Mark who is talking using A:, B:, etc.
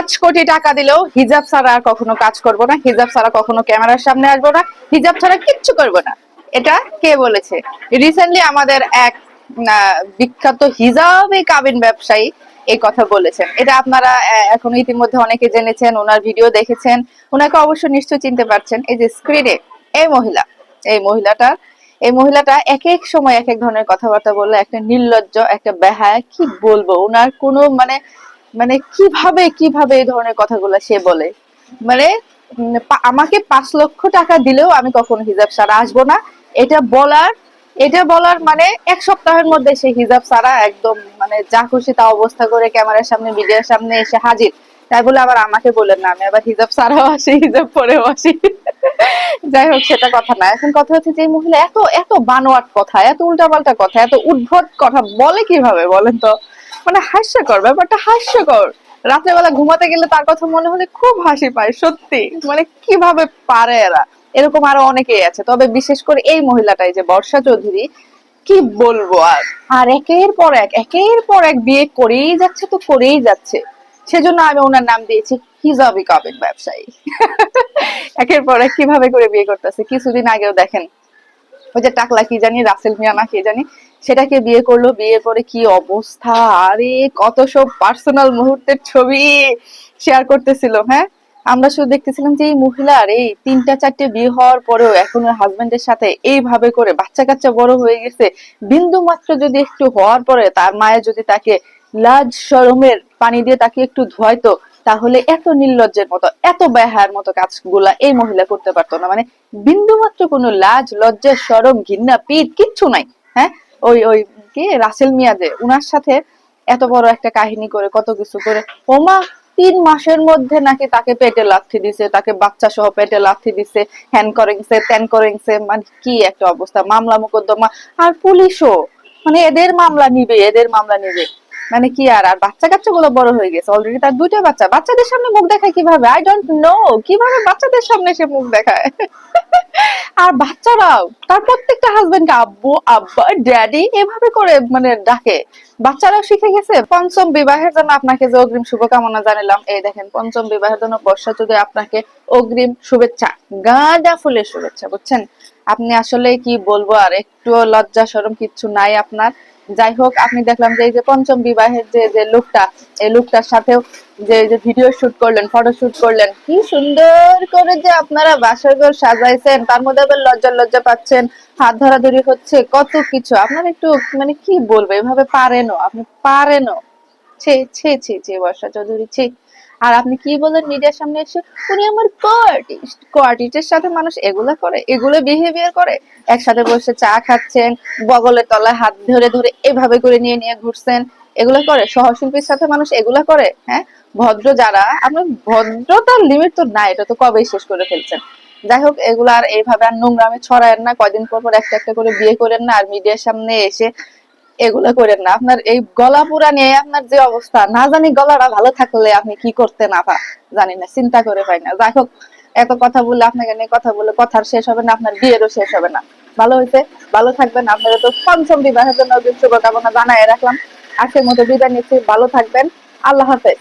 A: পাঁচ কোটি টাকা দিলেও হিজাব ছাড়া আর কখনো কাজ করব না, হিজাব ছাড়া কখনো ক্যামেরার সামনে আসব না, হিজাব ছাড়া কিচ্ছু করব না। এটা কে বলেছে? রিসেন্টলি আমাদের এক বিখ্যাত হিজাবে কাবিন ব্যবসায়ী এই কথা বলেছেন। এটা আপনারা এখন ইতিমধ্যে অনেকে জেনেছেন, ওনার ভিডিও দেখেছেন। ওনাকে অবশ্য নিশ্চয় চিনতে পারছেন। এই যে স্ক্রিনে এই মহিলা, এই মহিলাটা এই মহিলাটা এক এক সময় এক এক ধরনের কথাবার্তা বললে, একটা নির্লজ্জ, একটা বেহায়া, কি বলব? ওনার কোনো মানে মানে কীভাবে কীভাবে এই ধরনের কথাগুলো সে বলে? মানে আমাকে পাঁচ লক্ষ টাকা দিলেও আমি কখনো হিজাব ছাড়া আসব না। এটা বলার এটা বলার মানে এক সপ্তাহের মধ্যে সে হিজাব ছাড়া একদম মানে যা খুশি তা অবস্থা করে ক্যামেরার সামনে, মিডিয়ার সামনে এসে হাজির। তাই বলে আবার আমাকে বলেন না, আমি আবার হিজাব ছাড়াও আসি, হিজাব পরেও আসি। যাই হোক, সেটা কথা না। এখন কথা হচ্ছে যে মহিলা এত এত বানোয়াট কথা, এত উল্টাপাল্টা কথা, এত উদ্ভট কথা বলে কীভাবে বলেন তো? মানে হাস্যকর, ব্যাপারটা হাস্যকর। রাত্রেবেলা ঘুমাতে গেলে তার কথা মনে হলে খুব হাসি পায়, সত্যি। মানে কীভাবে পারে এরা? এরকম আরও অনেকেই আছে। তবে বিশেষ করে এই মহিলাটাই যে, বর্ষা চৌধুরী, কি বলব আর? আর একের পর এক, একের পর এক বিয়ে করেই যাচ্ছে তো করেই যাচ্ছে। সেজন্য আমি ওনার নাম দিয়েছি হিজাবি কাবিন ব্যবসায়ী। একের পর এক কীভাবে করে বিয়ে করতেছে, কিছুদিন আগেও দেখেন ওই যে টাকলা, কি জানি, রাসেল মিয়া না, কি জানি, সেটাকে বিয়ে করল। বিয়ে করে কি অবস্থা? আরে, কত সব পার্সোনাল মুহূর্তের ছবি শেয়ার করতেছিল হ্যাঁ? আমরা শুধু দেখতেছিলাম যে এই মহিলার এই তিনটা, চারটে বিয়ে হওয়ার পরেও এখন হাজবেন্ডের সাথে এইভাবে করে বাচ্চা কাচ্চা বড় হয়ে গেছে। বিন্দু মাত্র যদি একটু হওয়ার পরে, তার মায়ের যদি তাকে লাজ শরমের পানি দিয়ে তাকে একটু ধোয়াইতো তাহলে এত নির্লজ্জের মতো, এত ব্যহার মতো কাজগুলা এই মহিলা করতে পারতো না। মানে বিন্দু মাত্র কোনো লাজ, লজ্জা শরম ঘৃণা পিঠ কিচ্ছু নাই হ্যাঁ? ওই ওই কি রাসেল মিয়া যে উনার সাথে এত বড় একটা কাহিনী করে, কত কিছু করে। ওমা, তিন মাসের মধ্যে নাকি তাকে পেটে লাথি দিছে, তাকে বাচ্চা সহ পেটে লাথি দিছে, হ্যান করেছে, ত্যান করেছে মানে কি একটা অবস্থা, মামলা মোকদ্দমা। আর পুলিশও মানে এদের মামলা নিবে, এদের মামলা নিবে। মানে কি আর আর বাচ্চা কাচ্চা গুলো বড় হয়ে গেছে অলরেডি তার দুইটা বাচ্চা। বাচ্চাদের সামনে মুখ দেখায় কীভাবে? আই ডোন্ট নো কীভাবে বাচ্চাদের সামনে সে মুখ দেখায়? আর বাচ্চারাও, তার প্রত্যেকটা হাজবেন্ডকে আব্বু, আব্বা ড্যাডি এভাবে করে মানে ডাকে। বাচ্চারাও শিখে গেছে, পঞ্চম বিবাহের জন্য আপনাকে যে অগ্রিম শুভকামনা জানালাম, এই দেখেন, পঞ্চম বিবাহের জন্য বর্ষা যদি আপনাকে অগ্রিম শুভেচ্ছা, গাঁদা ফুলের শুভেচ্ছা, বুঝছেন? আপনি আসলে কি বলব, আর একটু লজ্জা সরম কিচ্ছু নাই আপনার। যাই হোক আপনি দেখলাম যে এই যে পঞ্চম বিবাহের যে যে লুকটা, এই লুকটার সাথেও যে যে ভিডিও শুট করলেন ফটো শুট করলেন, কি সুন্দর করে যে আপনারা বাসার ঘর সাজাইছেন, তার মধ্যে আবার লজ্জা লজ্জা পাচ্ছেন, হাত ধরাধরি হচ্ছে, কত কিছু। আপনার একটু মানে কি বলব, এভাবে পারেনও, আপনি পারেনও। ছে ছে ছে ছে, বর্ষা চৌধুরী, ছে। আর আপনি কি বলেন মিডিয়ার সামনে এসে, উনি আমার কোয়ার্টিস্ট কোয়ার্টিস্টের সাথে মানুষ এগুলা করে, এগুলো বিহেভিয়ার করে, একসাথে বসে চা খাচ্ছেন, বগলের তলায় হাত ধরে ধরে এভাবে করে নিয়ে নিয়ে ঘুরছেন, এগুলো করে, সহশিল্পীর সাথে মানুষ এগুলা করে হ্যাঁ? ভদ্র যারা আপনার ভদ্রতার লিমিট তো নাই, এটা তো কবেই শেষ করে ফেলছেন। যাই হোক, এগুলো আর এইভাবে আর নোংরামে ছড়ায়েন না, কয়দিন পর পর একটা একটা করে বিয়ে করেন না, আর মিডিয়ার সামনে এসে এগুলা করেন না। আপনার এই গলা পুরা নিয়ে আপনার যে অবস্থা, না জানি গলাটা ভালো থাকলে আপনি কি করতে না পা জানি না, চিন্তা করে পাই না। যাই হোক, এত কথা বলে আপনাকে নিয়ে কথা বলে কথার শেষ হবে না, আপনার বিয়েরও শেষ হবে না। ভালো হয়েছে, ভালো থাকবেন। আপনারা তো পঞ্চম বিবাহের জন্য শুভকামনা জানাই রাখলাম। আজকের মতো বিদায় নিচ্ছি। ভালো থাকবেন। আল্লাহ হাফেজ।